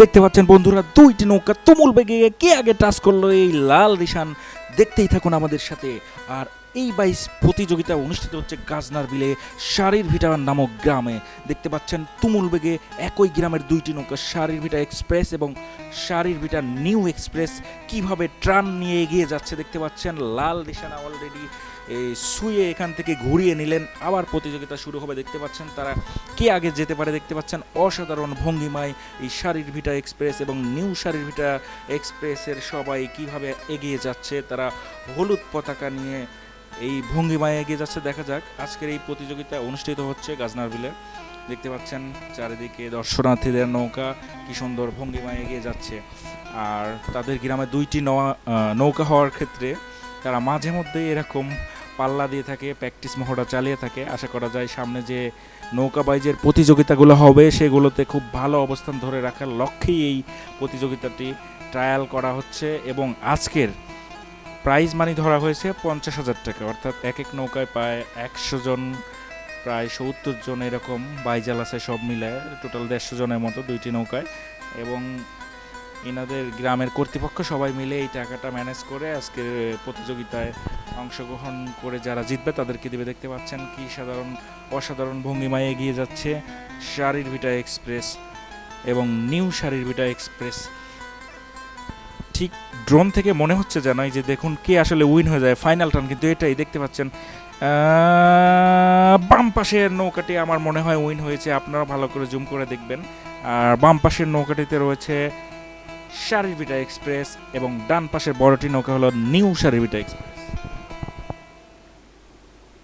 দেখতে পাচ্ছেন বন্ধুরা, দুইটি নৌকা তুমুল বেগে কে আগে টাচ করল এই লাল নিশান? দেখতেই থাকুন আমাদের সাথে। আর এই বাইস প্রতিযোগিতা অনুষ্ঠিত হচ্ছে গাজনার বিলে শারীর ভিটা নামক গ্রামে। দেখতে পাচ্ছেন তুমুল বেগে একই গ্রামের দুইটি নৌকা শারীর ভিটা এক্সপ্রেস এবং শারীর ভিটা নিউ এক্সপ্রেস কীভাবে ট্রান নিয়ে এগিয়ে যাচ্ছে দেখতে পাচ্ছেন, লাল রিশানা অলরেডি শুয়ে এখান থেকে ঘুরিয়ে নিলেন। আবার প্রতিযোগিতা শুরু হবে দেখতে পাচ্ছেন তারা কে আগে যেতে পারে দেখতে পাচ্ছেন অসাধারণ ভঙ্গিমায় এই শারীর ভিটা এক্সপ্রেস এবং নিউ শারীর ভিটা এক্সপ্রেসের সবাই কীভাবে এগিয়ে যাচ্ছে, তারা হলুদ পতাকা নিয়ে এই ভঙ্গিমায় এগিয়ে যাচ্ছে, দেখা যাক। আজকের এই প্রতিযোগিতা অনুষ্ঠিত হচ্ছে গাজনার বিলে দেখতে পাচ্ছেন চারিদিকে দর্শনার্থীদের নৌকা, কি সুন্দর ভঙ্গিমায় এগিয়ে যাচ্ছে। আর তাদের গ্রামে দুইটি নৌকা হওয়ার ক্ষেত্রে তারা মাঝে মধ্যে এরকম পাল্লা দিয়ে থাকে, প্র্যাকটিস মহড়া চালিয়ে থাকে। আশা করা যায় সামনে যে নৌকাবাইজের প্রতিযোগিতাগুলো হবে, সেগুলোতে খুব ভালো অবস্থান ধরে রাখার লক্ষ্যেই এই প্রতিযোগিতাটি ট্রায়াল করা হচ্ছে। এবং আজকের প্রাইজ মানি ধরা হয়েছে পঞ্চাশ হাজার টাকা। অর্থাৎ এক এক নৌকায় প্রায় একশো জন, প্রায় সত্তর জন এরকম বাইজাল আছে সব মিলে, টোটাল দেড়শো জনের মতো দুইটি নৌকায়। এবং এনাদের গ্রামের কর্তৃপক্ষ সবাই মিলে এই টাকাটা ম্যানেজ করে আজকের প্রতিযোগিতায় অংশগ্রহণ করে যারা জিতবে তাদেরকে দিবে। দেখতে পাচ্ছেন কি সাধারণ, অসাধারণ ভঙ্গিমায় এগিয়ে যাচ্ছে শারীর ভিটা এক্সপ্রেস এবং নিউ শারীর ভিটা এক্সপ্রেস। ঠিক ড্রোন থেকে মনে হচ্ছে নয় যে দেখুন কে আসলে উইন হয়ে যায় ফাইনাল টার্ন কিন্তু এটাই দেখতে পাচ্ছেন। বাম পাশের নৌকাটি আমার মনে হয় উইন হয়েছে, আপনারা ভালো করে জুম করে দেখবেন। আর বাম পাশের নৌকাটিতে রয়েছে সারিবিটা এক্সপ্রেস এবং ডান পাশের বড়টি নৌকা হলো নিউ শারিবিটা এক্সপ্রেস